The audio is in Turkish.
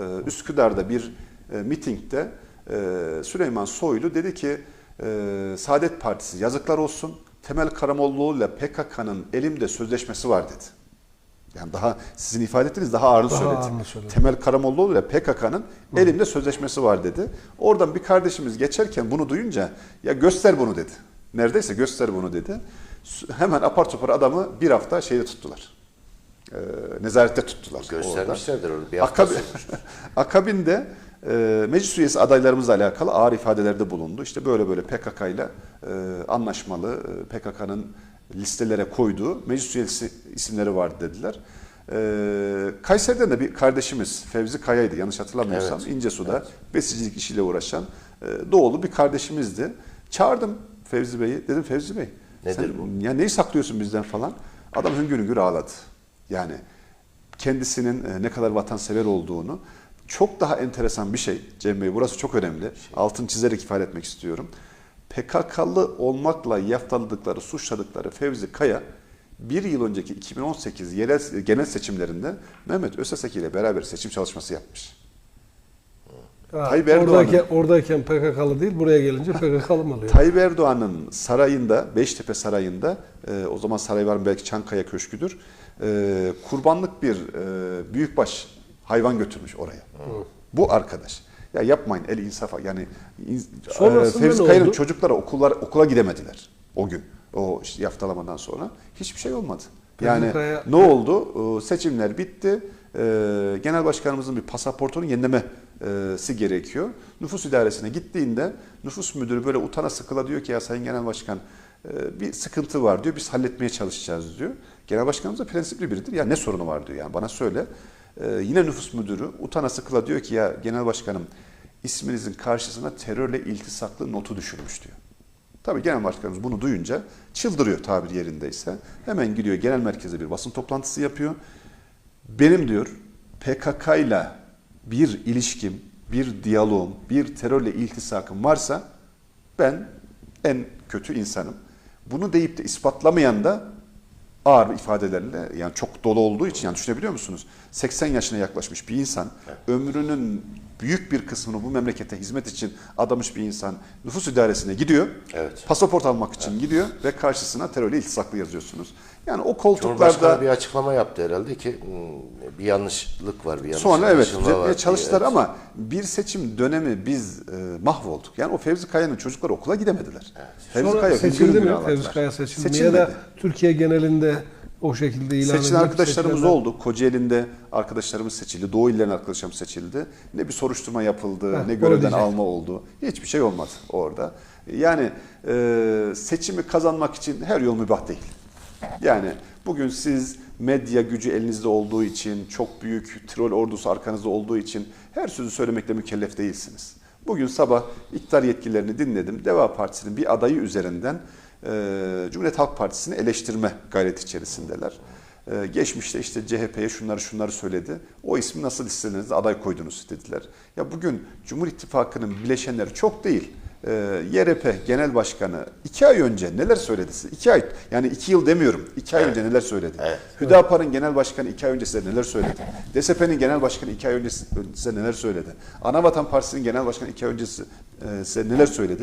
e, Üsküdar'da bir e, mitingde e, Süleyman Soylu dedi ki e, Saadet Partisi yazıklar olsun Temel Karamollaoğlu ile PKK'nın elimde sözleşmesi var dedi. Yani daha sizin ifade ettiğiniz daha ağırını Daha söyledi. ağırını söyledi. Temel Karamollaoğlu ile PKK'nın elimde sözleşmesi var dedi. Oradan bir kardeşimiz geçerken bunu duyunca ya göster bunu dedi. Neredeyse göster bunu dedi. Hemen apar topar adamı bir hafta şeyde tuttular. Ee, nezarette tuttular. orada. Göstermişlerdir onu. Bir sürmüş. akabinde e, meclis üyesi adaylarımızla alakalı ağır ifadelerde bulundu. İşte böyle böyle PKK ile e, anlaşmalı e, PKK'nın listelere koyduğu meclis üyesi isimleri vardı dediler. E, Kayseri'den de bir kardeşimiz Fevzi Kaya'ydı yanlış hatırlamıyorsam Evet. İncesu'da besicilik işiyle uğraşan e, doğulu bir kardeşimizdi. Çağırdım Fevzi Bey'i. Dedim Fevzi Bey Nedir sen, bu? ya neyi saklıyorsun bizden falan. Adam hüngür hüngür ağladı. Yani kendisinin e, ne kadar vatansever olduğunu çok daha enteresan bir şey Cem Bey burası çok önemli. Altın çizerek ifade etmek istiyorum. PKK'lı olmakla yaftaladıkları, suçladıkları Fevzi Kaya bir yıl önceki 2018 yerel, genel seçimlerinde Mehmet Özeseki ile beraber seçim çalışması yapmış. Ha, Tayyip Erdoğan'ın- oradayken, oradayken PKK'lı değil, buraya gelince PKK'lı mı oluyor? Tayyip Erdoğan'ın sarayında, Beştepe Sarayı'nda, e, o zaman saray var mı belki Çankaya Köşkü'dür, e, kurbanlık bir e, büyükbaş hayvan götürmüş oraya. Bu arkadaş. Ya yapmayın el insafa. Yani in- Sonrasında e, Fevzi ne Kaya'nın oldu? çocukları okullar, okula gidemediler o gün. O işte yaftalamadan sonra. Hiçbir şey olmadı. Fevzi Yani Kaya- ne oldu? E, Seçimler bitti. E, Genel başkanımızın bir pasaportunun yenilemesi gerekiyor. Nüfus idaresine gittiğinde nüfus müdürü böyle utana sıkıla diyor ki ya Sayın Genel Başkan bir sıkıntı var diyor. Biz halletmeye çalışacağız diyor. Genel başkanımız da prensipli biridir. Ya ne sorunu var diyor yani bana söyle. Yine nüfus müdürü utana sıkıla diyor ki ya genel başkanım isminizin karşısına terörle iltisaklı notu düşürmüş diyor. Tabii genel başkanımız bunu duyunca çıldırıyor tabir yerindeyse. Hemen gidiyor genel merkeze bir basın toplantısı yapıyor. Benim diyor PKK ile bir ilişkim, bir diyaloğum, bir terörle iltisakım varsa ben en kötü insanım. Bunu deyip de ispatlamayan da ağır ifadelerle yani çok dolu olduğu için yani düşünebiliyor musunuz? 80 yaşına yaklaşmış bir insan ömrünün büyük bir kısmını bu memlekete hizmet için adamış bir insan nüfus idaresine gidiyor. Evet. Pasaport almak için gidiyor ve karşısına terörle iltisaklı yazıyorsunuz. Yani o Cumhurbaşkanı koltuklarda bir açıklama yaptı herhalde ki hmm, bir yanlışlık var, bir yanlış Sonra evet düzeltmeye çalıştılar Evet. ama bir seçim dönemi biz e, mahvolduk. Yani o Fevzi Kaya'nın çocukları okula gidemediler. Fevzi Sonra Kaya seçildi mi? Fevzi Kaya seçildi. Seçilmedi. Ya da Türkiye genelinde o şekilde ilan Seçilen arkadaşlarımız seçilenler- oldu. Kocaeli'nde arkadaşlarımız seçildi. Doğu illerin arkadaşlarımız seçildi. Ne bir soruşturma yapıldı, Heh, ne görevden alma oldu. Hiçbir şey olmadı orada. Yani e, seçimi kazanmak için her yol mübah değil. Yani bugün siz medya gücü elinizde olduğu için, çok büyük troll ordusu arkanızda olduğu için her sözü söylemekle mükellef değilsiniz. Bugün sabah iktidar yetkililerini dinledim. Deva Partisi'nin bir adayı üzerinden e, Cumhuriyet Halk Partisi'ni eleştirme gayreti içerisindeler. E, geçmişte işte CHP'ye şunları şunları söyledi. O ismi nasıl listelerinize aday koydunuz dediler. Ya bugün Cumhur İttifakı'nın bileşenleri çok değil. E, YRP Genel Başkanı iki ay önce neler söyledi size? İki ay, yani iki yıl demiyorum. iki ay önce neler söyledi? Evet. Hüdapar'ın Genel Başkanı iki ay önce size neler söyledi? DSP'nin Genel Başkanı iki ay önce size neler söyledi? Anavatan Partisi'nin Genel Başkanı iki ay önce size e, size neler söyledi?